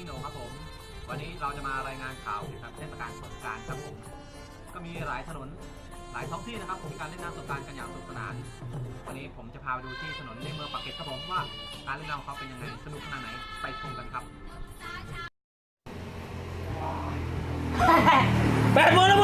ิโนครับผม วันนี้เราจะมารายงานข่าวเกี่ยวกับเทศกาลสงการครับผมก็มีหลายถนนหลายท้องที่นะครับมีการเล่นน้ำสงการกันอย่างสนุกสนาน วันนี้ผมจะพาไปดูที่ถนนในเมืองปากเกร็ดครับผมว่าการเล่นน้ำของเขาเป็นยังไงสนุกขนาดไหนไปชมกันครับแปดโมง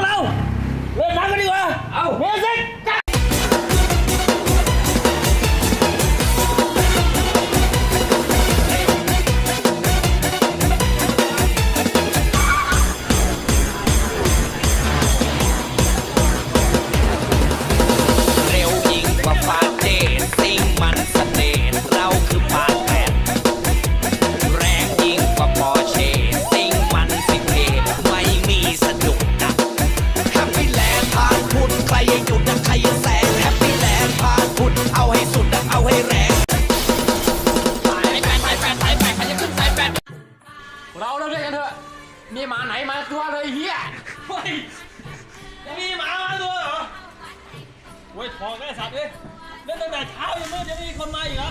ใครยังหยุดนะใครยังแซงแฮปปี้แลนด์พาคุณเอาให้สุดนะเอาให้แรงสายแปดสายแปดสายแปดใครจะขึ้นสายแปดเราเลิกเล่นกันเถอะ มีหมาไหนมาตัวเลยเฮียเฮ้ยยังมีหมามาตัวเหรอเว้ยทองก็ไอ้สัตว์เลยเล่นตั้งแต่เช้ายังไม่ยังไม่มีคนมาอีกเหรอ